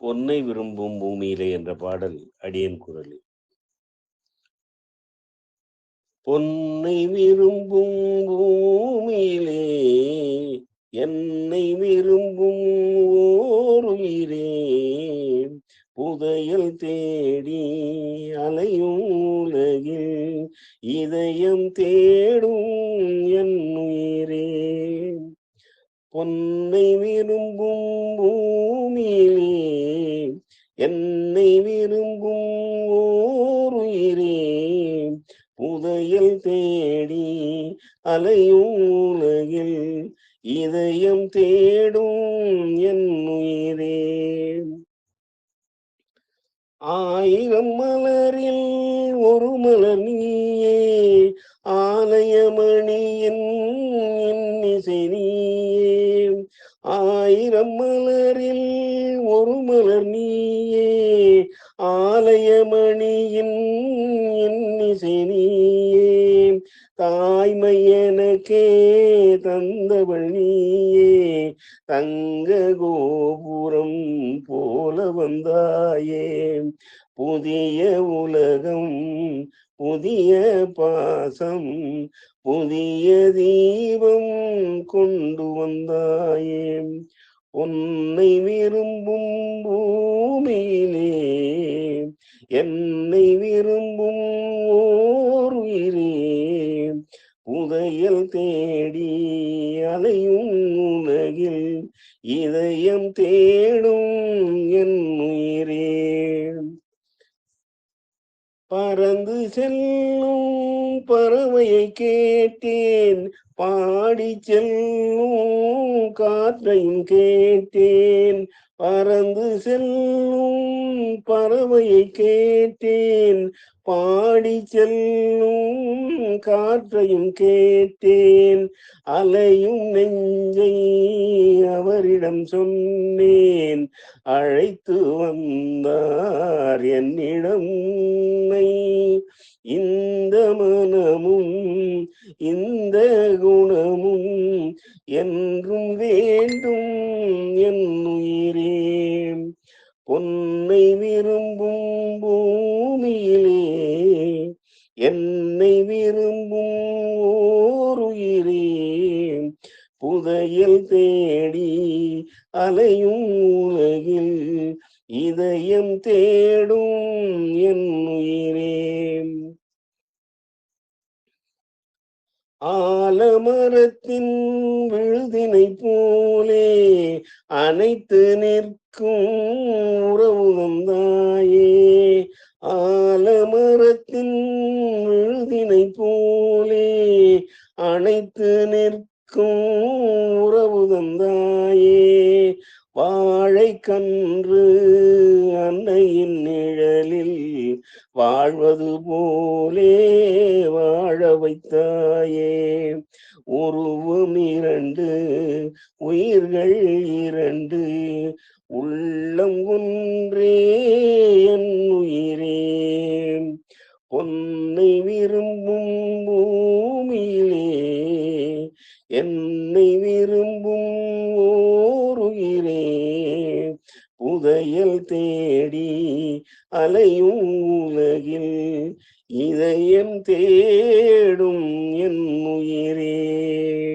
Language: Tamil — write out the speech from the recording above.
பொன்னை விரும்பும் பூமியிலே என்ற பாடல் அடியன் குரலில். பொன்னை விரும்பும் பூமியிலே என்னை விரும்பும் ஓருயிரே புதையல் தேடி அலையும் உலகில் இதயம் தேடும் என் உயிரே பொன்னை விரும்பும் என்னை விரும்பும் ஓருயிரே புதையல் தேடி அலையும் உலகில் இதயம் தேடும் என் உயிரே. ஆயிரம் மலரில் ஒரு மலர் நீயே ஆலயமணியின் இன்னிசை நீயே. ஆயிரம் மலரில் ஒரு மலர் நீ ஆலயமணியின் இன்னிசை நீயே. தாய்மை எனக்கே தந்தவள் நீயே. தங்க கோபுரம் போல வந்தாயே. புதிய உலகம் புதிய பாசம் புதிய தீபம் கொண்டு வந்தாயே. உன்னை விரும்பும் பூமியிலே என்னை விரும்பும் ஓர் உயிரே புதையல் தேடி அலையும் உலகில் இதயம் தேடும் என் உயிரே. பறந்து செல்லும் பறவையை கேட்டேன் பாடி செல்லும் காற்றையும் கேட்டேன். பறந்து செல்லும் பறவையை கேட்டேன். பாடி செல்லும் காற்றையும் கேட்டேன். அலையும் நெஞ்சை அவரிடம் சொன்னேன். அழைத்து வந்தார் என்னிடம் உன்னை. இந்த மனமும் இந்த குணமும் என்றும் வேண்டும் என் உயிரே. பொன்னை விரும்பும் பூமியிலே என்னை விரும்பும் ஓருயிரே புதையல் தேடி அலையும் உலகில் இதயம் தேடும் என் உயிரே. ஆலமரத்தின் விழுதினை போலே அனைத்து நிற்கும் உறவுகம் தாயே. ஆலமரத்தின் விழுதினை போலே அனைத்து நிற்கும் உறவுகம் தாயே. வாழை கன்று வாழ்வது போலே வாழ வைத்தாயே. உருவம் இரண்டு உயிர்கள் இரண்டு உள்ளம் ஒன்றே என் உயிரே. பொன்னை விரும்பும் பூமியிலே என்னை விரும்பும் ஓருயிரே புதையல் தேடி அலையும் உலகில் இதயம் தேடும் என் உயிரே.